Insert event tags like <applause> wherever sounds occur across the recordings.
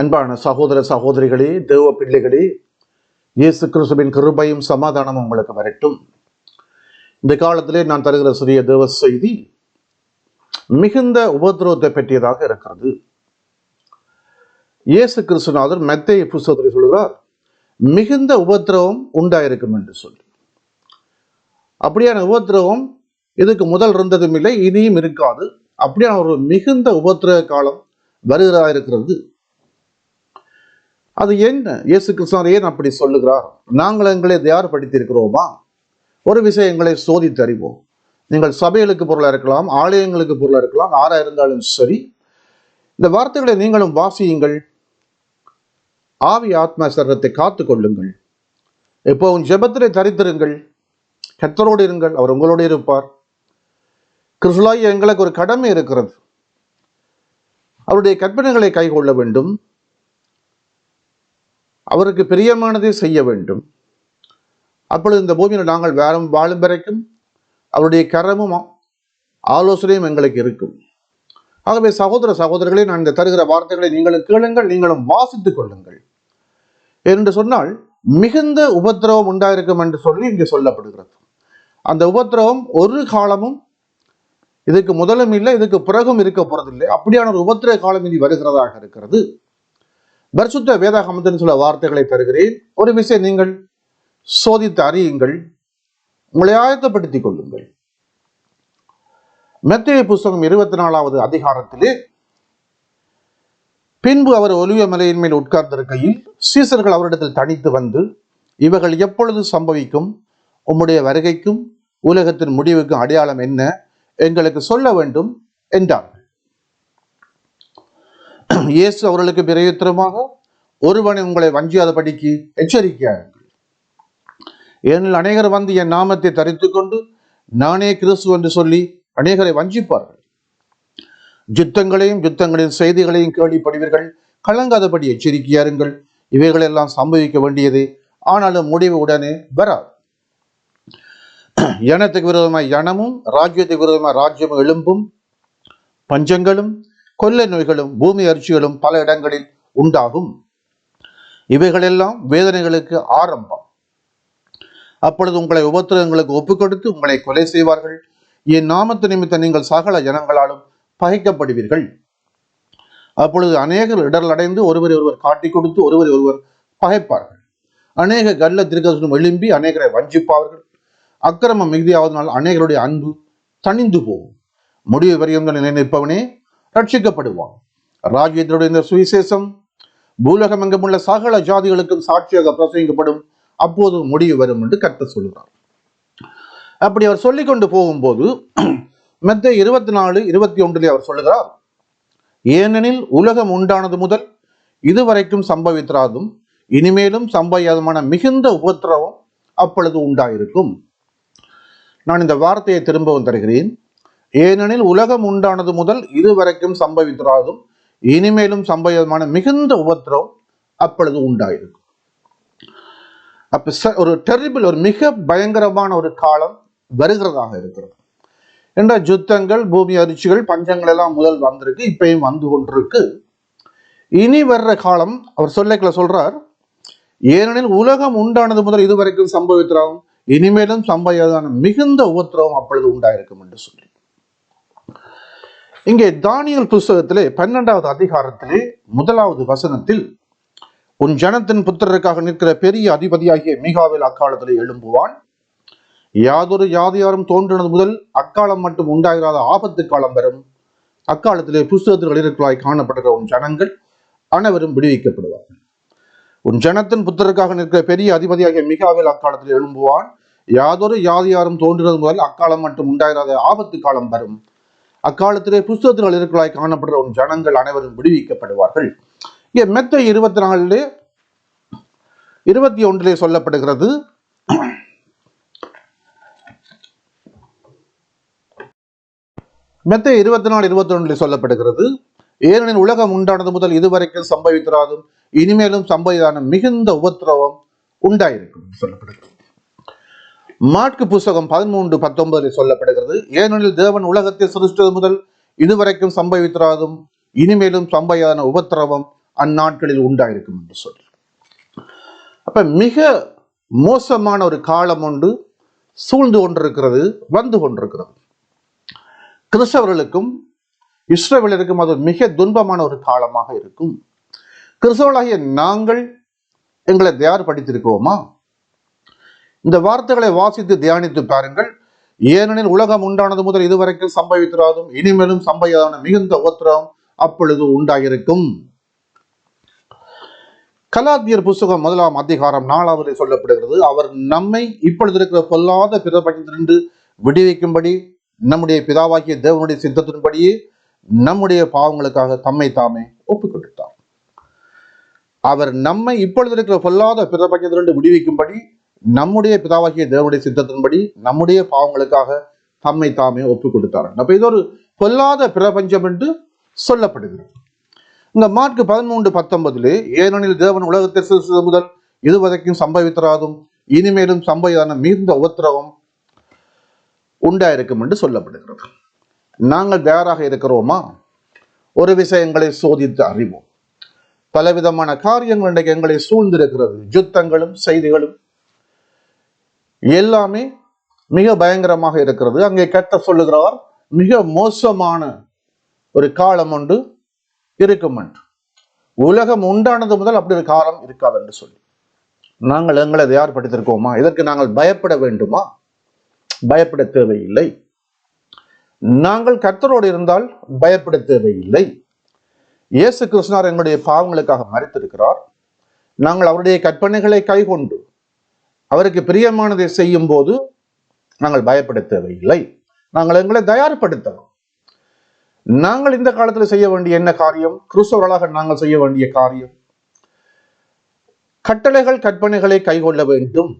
அன்பான சகோதர சகோதரிகளே தேவ பிள்ளைகளே இயேசு கிறிஸ்துவின் கிருபையும் சமாதானமும் உங்களுக்கு வரட்டும். இந்த காலத்திலே நான் தருகிற சிறிய தேவ செய்தி மிகுந்த உபதிரவத்தை பற்றியதாக இருக்கிறது. இயேசு கிறிஸ்துநாதர் மெத்தைய புஸ்தகத்தில் சொல்கிறார் மிகுந்த உபத்திரவம் உண்டாயிருக்கும் என்று சொல்லி. அப்படியான உபத்திரவம் இதுக்கு முதல் இருந்ததும் இல்லை இனியும் இருக்காது. அப்படியான ஒரு மிகுந்த உபத்திரவ காலம் வருகிறதா இருக்கிறது அது என்ன? இயேசு கிறிஸ்துவர் ஏன் அப்படி சொல்லுகிறார்? நாங்கள் எங்களை தயார் படுத்தியிருக்கிறோமா ஒரு விஷயங்களை சோதித்து அறிவோம் நீங்கள் சபைகளுக்கு பொருளாக இருக்கலாம் ஆலயங்களுக்கு பொருளாக இருக்கலாம் ஆறாக இருந்தாலும் சரி இந்த வார்த்தைகளை நீங்களும் வாசியுங்கள். ஆவி ஆத்மா சரத்தை காத்து கொள்ளுங்கள் எப்போவும் ஜெபத்திலே தரித்திருங்கள். கத்தரோடு இருங்கள் அவர் உங்களோடு இருப்பார். கிறிஸ்துலாய் எங்களுக்கு ஒரு கடமை இருக்கிறது. அவருடைய கற்பனைகளை கைகொள்ள வேண்டும். அவருக்கு பிரியமானதை செய்ய வேண்டும். அப்பொழுது இந்த பூமியில் நாங்கள் வேறும் வாழும் வரைக்கும் அவருடைய கரமும் ஆலோசனையும் எங்களுக்கு இருக்கும். ஆகவே சகோதர சகோதரர்களே நான் இந்த தருகிற வார்த்தைகளை நீங்களும் கேளுங்கள் நீங்களும் வாசித்துக் கொள்ளுங்கள். என்று சொன்னால் மிகுந்த உபத்திரவம் உண்டாயிருக்கும் என்று சொல்லி இங்கே சொல்லப்படுகிறது. அந்த உபத்திரவம் ஒரு காலமும் இதுக்கு முதலும் இல்லை இதுக்கு பிறகும் இருக்க போறதில்லை. அப்படியான ஒரு உபத்திர காலம் இனி வருகிறதாக இருக்கிறது. பரிசுத்த வேதாகமத்தின் சில வார்த்தைகளை தருகிறேன். ஒரு விஷயம் நீங்கள் சோதித்து அறியுங்கள். உங்களை ஆயத்தப்படுத்திக் கொள்ளுங்கள். மெத்தைய புஸ்தகம் இருபத்தி நாலாவது அதிகாரத்திலே பின்பு அவர் ஒலிவ மலையின் மேல் உட்கார்ந்திருக்கையில் சீசர்கள் அவரிடத்தில் தனித்து வந்து இவைகள் எப்பொழுது சம்பவிக்கும்? உம்முடைய வருகைக்கும் உலகத்தின் முடிவுக்கும் அடையாளம் என்ன? எங்களுக்கு சொல்ல வேண்டும் என்றார்கள். இயேசு அவர்களுக்கு பிரயுத்தரமாக ஒருவனை உங்களை வஞ்சியாதபடிக்கு எச்சரிக்கையார்கள் ஏனெனில் அநேகர் வந்து என் நாமத்தை தரித்து கொண்டு நானே கிறிஸ்து என்று சொல்லி அநேகரை வஞ்சிப்பார்கள். யுத்தங்களையும் யுத்தங்களின் செய்திகளையும் கேள்விப்படுவீர்கள். கலங்காதபடி எச்சரிக்கையாருங்கள் இவைகளெல்லாம் சம்பவிக்க வேண்டியது. ஆனாலும் முடிவு உடனே வராது. <clears throat> யனத்துக்கு விரோதமாய் யனமும் ராஜ்யத்துக்கு விரோதமாய் ராஜ்யமும் எழும்பும் பஞ்சங்களும் கொள்ளை நோய்களும் பூமி அரிசிகளும் பல இடங்களில் உண்டாகும். இவைகளெல்லாம் வேதனைகளுக்கு ஆரம்பம். அப்பொழுது உங்களை உபத்திரங்களுக்கு ஒப்புக் கொடுத்து உங்களை கொலை செய்வார்கள். என் நாமத்து நிமித்த நீங்கள் சகல ஜனங்களாலும் பகைக்கப்படுவீர்கள். அப்பொழுது அநேகர் இடர்கள் அடைந்து ஒருவரை ஒருவர் காட்டிக் கொடுத்து ஒருவரை ஒருவர் பகைப்பார்கள். அநேக கல்ல திருக்கசனம் எழும்பி அநேகரை வஞ்சிப்பார்கள். அக்கிரமம் மிகுதியாவதனால் அநேகருடைய அன்பு தணிந்து போகும். முடிவு வரையும் நினைப்பவனே ரட்சிக்கப்படுவான். ராஜ்யத்தினுடைய இந்த சுவிசேஷம் பூலகம் எங்குமுள்ள சகல ஜாதிகளுக்கும் சாட்சியாக பிரசங்கிக்கப்படும். அப்போது முடிவு வரும் என்று கத்த சொல்கிறார் அப்படி அவர் சொல்லிக்கொண்டு போகும்போது மெத்த இருபத்தி நாலு இருபத்தி ஒன்றிலே அவர் சொல்லுகிறார் ஏனெனில் உலகம் உண்டானது முதல் இதுவரைக்கும் சம்பவித்திராதும் இனிமேலும் சம்பவியாதமான மிகுந்த உபத்திரவம் அப்பொழுது உண்டாயிருக்கும். நான் இந்த வார்த்தையை திரும்பவும் தருகிறேன். ஏனெனில் உலகம் உண்டானது முதல் இதுவரைக்கும் சம்பவித்திராதும் இனிமேலும் சம்பவமான மிகுந்த உபத்திரவம் அப்பொழுது உண்டாயிருக்கும். அப்ப ஒரு டெரிபிள் ஒரு மிக பயங்கரமான ஒரு காலம் வருகிறதாக இருக்கிறது. என்ற யுத்தங்கள் பூமி அரிச்சிகள் பஞ்சங்கள் எல்லாம் முதல் வந்திருக்கு இப்பயும் வந்து கொண்டிருக்கு. இனி வர்ற காலம் அவர் சொல்லிக்கல சொல்றார் ஏனெனில் உலகம் உண்டானது முதல் இதுவரைக்கும் சம்பவித்திராவும் இனிமேலும் சம்பவியாதான மிகுந்த உபத்திரவம் அப்பொழுது உண்டாயிருக்கும் என்று சொல்லி. இங்கே தானியல் புஸ்தகத்திலே பன்னெண்டாவது அதிகாரத்திலே முதலாவது வசனத்தில் உன் ஜனத்தின் புத்திரருக்காக நிற்கிற பெரிய அதிபதியாகிய மீகாவில் அக்காலத்திலே எழும்புவான். யாதொரு யாதியாரும் தோன்றினது முதல் அக்காலம் மட்டும் உண்டாயிராத ஆபத்து காலம் வரும். அக்காலத்திலே புஸ்தகத்தில் எழுதிருக்கலாய் காணப்படுகிற உன் ஜனங்கள் அனைவரும் விடுவிக்கப்படுவார்கள். உன் ஜனத்தின் புத்திரருக்காக நிற்கிற பெரிய அதிபதியாகிய மிகாவில் அக்காலத்தில் எழும்புவான். யாதொரு யாதியாரும் தோன்றினது முதல் அக்காலம் மட்டும் உண்டாயிராத ஆபத்து காலம் வரும். அக்காலத்திலே புஸ்தகத்தினால் எழுதிருக்கலாய் காணப்படுற உன் ஜனங்கள் அனைவரும் விடுவிக்கப்படுவார்கள். இங்கே மெத்த இருபத்தி நாலிலே இருபத்தி ஒன்றிலே சொல்லப்படுகிறது. மெத்த இருபத்தி நாலு இருபத்தி ஒன்றில் சொல்லப்படுகிறது. ஏனெனில் உலகம் உண்டானது முதல் இதுவரைக்கும் சம்பவித்திராதும் இனிமேலும் சம்பவிதான மிகுந்த உபத்திரவம் உண்டாயிருக்கும் சொல்லப்படுகிறது. மாட்கு புஸ்தகம் பதிமூன்று பத்தொன்பதில் சொல்லப்படுகிறது. ஏனெனில் தேவன் உலகத்தை சிருஷ்டது முதல் இதுவரைக்கும் சம்பவித்திராதும் இனிமேலும் சம்பவியான உபத்திரவம் அந்நாட்களில் உண்டாயிருக்கும் என்று சொல்லி அப்ப மிக மோசமான ஒரு காலம் ஒன்று சூழ்ந்து கொண்டிருக்கிறது வந்து கொண்டிருக்கிறது. கிறிஸ்தவர்களுக்கும் இஸ்ரவேலருக்கும் அது மிக துன்பமான ஒரு காலமாக இருக்கும். கிறிஸ்தவர்களாகிய நாங்கள் எங்களை தயார்படுத்தியிருக்கோமா இந்த வார்த்தைகளை வாசித்து தியானித்து பாருங்கள். ஏனெனில் உலகம் உண்டானது முதல் இதுவரைக்கும் சம்பவித்திராதும் இனிமேலும் சம்பவியாத மிகுந்த உத்திரம் அப்பொழுது உண்டாயிருக்கும். கலாத்தியர் புஸ்தகம் முதலாம் அதிகாரம் நாலாவது சொல்லப்படுகிறது அவர் நம்மை இப்பொழுது இருக்கிற பொல்லாத பிரபஞ்சத்திலிருந்து விடுவிக்கும்படி நம்முடைய பிதாவாகிய தேவனுடைய சித்தத்தின்படியே நம்முடைய பாவங்களுக்காக தம்மை தாமே ஒப்புக் கொடுத்தார் அவர் நம்மை இப்பொழுது இருக்கிற பொல்லாத பிரபஞ்சத்திலிருந்து விடுவிக்கும்படி நம்முடைய பிதாவாகிய தேவனுடைய சித்தத்தின்படி நம்முடைய பாவங்களுக்காக தம்மை தாமே ஒப்பு கொடுத்தார் அப்ப இது ஒரு பொல்லாத பிரபஞ்சம் என்று சொல்லப்படுகிறது. இந்த மார்க் பதிமூன்று பத்தொன்பதிலே ஏனெனில் தேவன் உலகத்தை சிருஷ்டித்தது முதல் இதுவரைக்கும் சம்பவித்தராதும் இனிமேலும் சம்பவியான மிகுந்த உபத்திரவம் உண்டாயிருக்கும் என்று சொல்லப்படுகிறது. நாங்கள் தயாராக இருக்கிறோமா? ஒரு விஷயங்களை சோதித்து அறிவோம். பலவிதமான காரியங்கள் இன்றைக்கு எங்களை சூழ்ந்திருக்கிறது. யுத்தங்களும் செய்திகளும் எல்லாமே மிக பயங்கரமாக இருக்கிறது. அங்கே கட்ட சொல்லுகிறவர் மிக மோசமான ஒரு காலம் ஒன்று இருக்கும் என்று. உலகம் உண்டானது முதல் அப்படி ஒரு காலம் இருக்காது என்று சொல்லி. நாங்கள் எங்களை தயார்படுத்திருக்கோமா இதற்கு நாங்கள் பயப்பட வேண்டுமா? பயப்பட தேவையில்லை. நாங்கள் கர்த்தரோடு இருந்தால் பயப்பட தேவையில்லை. இயேசு கிருஷ்ணர் எங்களுடைய பாவங்களுக்காக மறைத்திருக்கிறார். நாங்கள் அவருடைய கற்பனைகளை கைகொண்டு அவருக்கு பிரியமானதை செய்யும் போது நாங்கள் பயப்பட தேவையில்லை நாங்கள் எங்களை தயார்படுத்தலாம் நாங்கள் இந்த காலத்தில் செய்ய வேண்டிய என்ன காரியம்? கிறிஸ்தவர்களாக நாங்கள் செய்ய வேண்டிய காரியம்? கட்டளைகள் கற்பனைகளை கைகொள்ள வேண்டும்.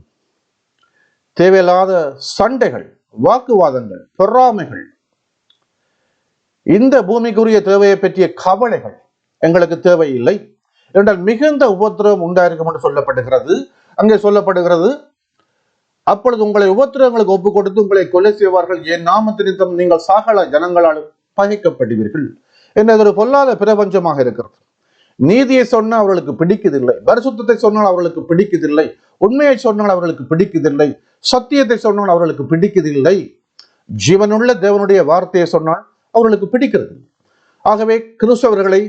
தேவையில்லாத சண்டைகள் வாக்குவாதங்கள் பொறாமைகள் இந்த பூமிக்குரிய தேவையை பற்றிய கவலைகள் எங்களுக்கு தேவையில்லை. என்றால் மிகுந்த உபத்திரவம் உண்டாயிருக்கும் என்று சொல்லப்படுகிறது. அங்கே சொல்லப்படுகிறது. அப்பொழுது உங்களை உபத்திரவங்களுக்கு ஒப்பு கொடுத்து உங்களை கொலை செய்வார்கள். என் நாமத்தினித்தம் நீங்கள் சகல ஜனங்களால் பகைக்கப்படுவீர்கள் என்ன ஒரு பொல்லாத பிரபஞ்சமாக இருக்கிறது. நீதியை சொன்னால் அவர்களுக்கு பிடிக்குதில்லை பரிசுத்தத்தை சொன்னால் அவர்களுக்கு பிடிக்குதில்லை உண்மையை சொன்னால் அவர்களுக்கு பிடிக்குதில்லை சத்தியத்தை சொன்னால் அவர்களுக்கு பிடிக்குதில்லை ஜீவனுள்ள தேவனுடைய வார்த்தையை சொன்னால் அவர்களுக்கு பிடிக்கிறது. ஆகவே கிறிஸ்தவர்களை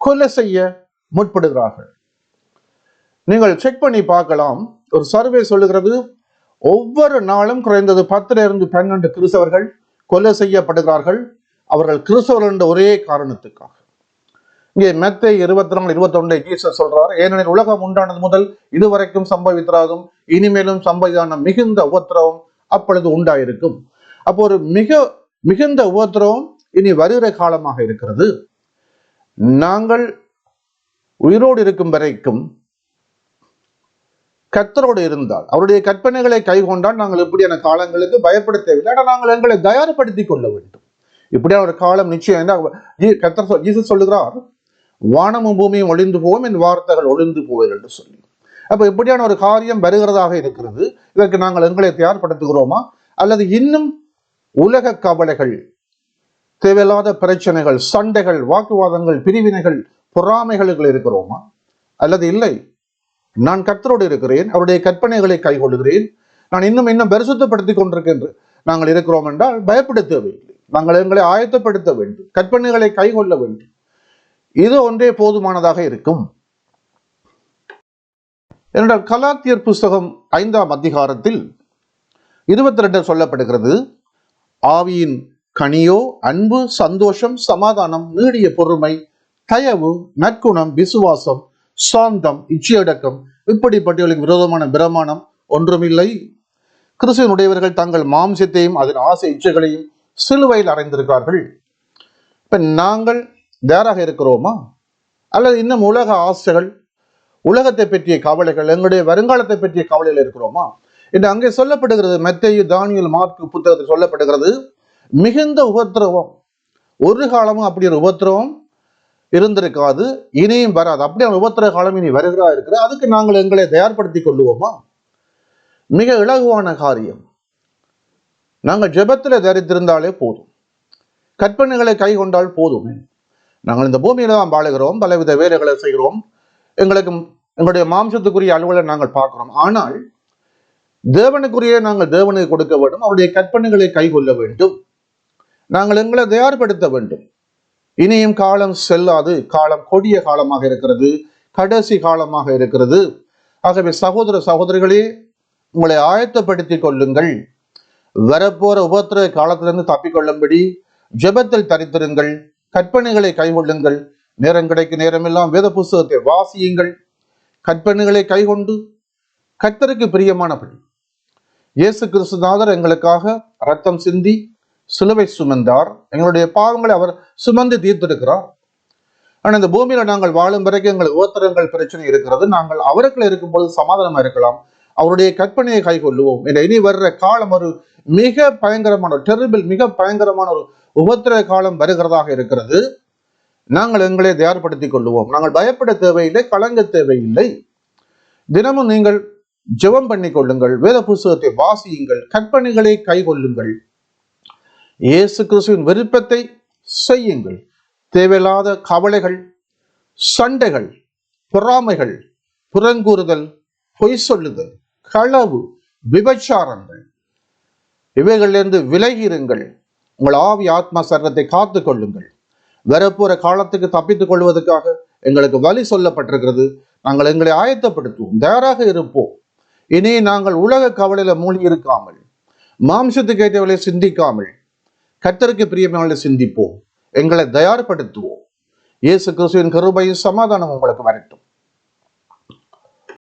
கொலை செய்ய முற்படுகிறார்கள். நீங்கள் செக் பண்ணி பார்க்கலாம். ஒரு சர்வே சொல்லுகிறது ஒவ்வொரு நாளும் குறைந்தது பத்துல இருந்து பன்னெண்டு கிறிஸ்தவர்கள் கொலை செய்யப்படுகிறார்கள். அவர்கள் கிறிஸ்தவர்கள் என்ற ஒரே காரணத்துக்காக. இங்கே மெத்தை இருபத்தி நாலு இருபத்தி ஜீசஸ் சொல்றார் ஏனெனில் உலகம் உண்டானது முதல் இதுவரைக்கும் சம்பவித்திராதும் இனிமேலும் சம்பவிதான மிகுந்த உபத்திரவம் அப்பொழுது உண்டாயிருக்கும். அப்போ ஒரு மிக மிகுந்த உபத்திரவம் இனி வருகிற காலமாக இருக்கிறது. நாங்கள் உயிரோடு இருக்கும் வரைக்கும் கத்தரோடு இருந்தால் அவருடைய கற்பனைகளை கைகொண்டால் நாங்கள் இப்படியான காலங்களுக்கு பயப்பட தேவையில்லை. ஆனால் நாங்கள் எங்களை தயார்படுத்தி கொள்ள வேண்டும். இப்படியான ஒரு காலம் நிச்சயம் கத்தர் ஜீ- ஜீசஸ் சொல்லுகிறார் வானமும் பூமியும் ஒளிந்து போவோம் என் வார்த்தைகள் ஒளிந்து போவது என்று சொல்லி. அப்போ இப்படியான ஒரு காரியம் வருகிறதாக இருக்கிறது. இதற்கு நாங்கள் எங்களை தயார்படுத்துகிறோமா? அல்லது இன்னும் உலக கவலைகள் தேவையில்லாத பிரச்சனைகள் சண்டைகள் வாக்குவாதங்கள் பிரிவினைகள் பொறாமைகள் இருக்கிறோமா? அல்லது இல்லை? நான் கர்த்தரோடு இருக்கிறேன் அவருடைய கற்பனைகளை கைகொள்கிறேன். நான் இன்னும் இன்னும் பரிசுத்தப்படுத்திக் கொண்டிருக்கின்றேன் நாங்கள் இருக்கிறோம் என்றால் பயப்பட தேவையில்லை நாங்கள் எங்களை ஆயத்தப்படுத்த வேண்டும் கற்பனைகளை கைகொள்ள வேண்டும். இது ஒன்றே போதுமானதாக இருக்கும். என்றால் கலாத்தியர் புஸ்தகம் ஐந்தாம் அதிகாரத்தில் இருபத்தி ரெண்டு சொல்லப்படுகிறது ஆவியின் கனியோ அன்பு சந்தோஷம் சமாதானம் நீடிய பொறுமை தயவு நற்குணம் விசுவாசம் சாந்தம் இச்சையடக்கம் இப்படிப்பட்டவர்களுக்கு விரோதமான பிரமாணம் ஒன்றுமில்லை. கிறிஸ்துவனுடையவர்கள் தங்கள் மாம்சத்தையும் அதன் ஆசை இச்சைகளையும் சிலுவையில் அறைந்திருக்கிறார்கள் இப்ப நாங்கள் தயாராக இருக்கிறோமா? அல்லது இன்னும் உலக ஆசைகள் உலகத்தை பற்றிய கவலைகள் எங்களுடைய வருங்காலத்தை பற்றிய கவலைகள் இருக்கிறோமா? என்று அங்கே சொல்லப்படுகிறது மெத்தையு தானியல் மார்க்கு புத்தகத்தில் சொல்லப்படுகிறது மிகுந்த உபத்திரவம். ஒரு காலமும் அப்படி ஒரு உபத்திரவம் இருந்திருக்காது இனியும் வராது. அப்படியே உபத்திர காலம் இனி வருகிறா இருக்கிற அதுக்கு நாங்கள் எங்களை தயார்படுத்தி கொள்ளுவோமா? மிக இலகுவான காரியம். நாங்கள் ஜெபத்தில் தரித்திருந்தாலே போதும். கற்பனைகளை கை கொண்டால் போதுமே. நாங்கள் இந்த பூமியில தான் வாழுகிறோம் பலவித வேலைகளை செய்கிறோம். எங்களுக்கு எங்களுடைய மாம்சத்துக்குரிய அலுவலை நாங்கள் பார்க்கிறோம். ஆனால் தேவனுக்குரிய நாங்கள் தேவனுக்கு கொடுக்க வேண்டும் அவருடைய கற்பனைகளை கைகொள்ள வேண்டும். நாங்கள் எங்களை தயார்படுத்த வேண்டும். இனியும் காலம் செல்லாது. காலம் கொடிய காலமாக இருக்கிறது. கடைசி காலமாக இருக்கிறது. ஆகவே சகோதர சகோதரிகளே உங்களை ஆயத்தப்படுத்திக் கொள்ளுங்கள். வரப்போற உபத்திர காலத்திலிருந்து தப்பிக்கொள்ளும்படி ஜெபத்தில் தரித்திருங்கள். கற்பனைகளை கைகொள்ளுங்கள். நேரம் கிடைக்கும் நேரமெல்லாம் வேத புஸ்தகத்தை வாசியுங்கள். கற்பனைகளை கைகொண்டு கர்த்தருக்கு பிரியமானபடி இயேசு கிறிஸ்துநாதர் எங்களுக்காக ரத்தம் சிந்தி சிலுவை சுமந்தார். எங்களுடைய பாவங்களை அவர் சுமந்து தீர்த்திருக்கிறார். ஆனால் இந்த பூமியில நாங்கள் வாழும் வரைக்கும் எங்கள் ஓத்திரங்கள் பிரச்சனை இருக்கிறது. நாங்கள் அவருக்குள்ள இருக்கும்போது சமாதானமா இருக்கலாம். அவருடைய கற்பனையை கைகொள்ளுவோம் என்ற இனி வர்ற காலம் ஒரு மிக பயங்கரமான ஒரு டெரிபிள் மிக பயங்கரமான ஒரு உபத்திர காலம் வருகிறதாக இருக்கிறது. நாங்கள் எங்களை தயார்படுத்திக் கொள்ளுவோம். நாங்கள் பயப்பட தேவையில்லை கலங்க தேவையில்லை. தினமும் நீங்கள் ஜெபம் பண்ணி கொள்ளுங்கள். வேத புஸ்தகத்தை வாசியுங்கள். கற்பனைகளை கைகொள்ளுங்கள் இயேசு கிறிஸ்துவின் விருப்பத்தை செய்யுங்கள். தேவையில்லாத கவலைகள் சண்டைகள் பொறாமைகள் புறங்கூறுதல் பொய் சொல்லுதல் களவு விபச்சாரங்கள் இவைகளிலிருந்து விலகி இருங்கள் உங்கள் ஆவி ஆத்மா சரீரத்தை காத்து கொள்ளுங்கள். வரப்போற காலத்துக்கு தப்பித்துக் கொள்வதற்காக எங்களுக்கு வழி சொல்லப்பட்டிருக்கிறது. நாங்கள் எங்களை ஆயத்தப்படுத்துவோம். தயாராக இருப்போம். இனி நாங்கள் உலக கவலையில மூழ்கி இருக்காமல் மாம்சத்துக்கு ஏற்றவர்களை சிந்திக்காமல் கத்தருக்கு பிரியமான சிந்திப்போம். எங்களை தயார்படுத்துவோம். இயேசு கிறிஸ்துவின் கருபையும் சமாதானம் உங்களுக்கு வரட்டும்.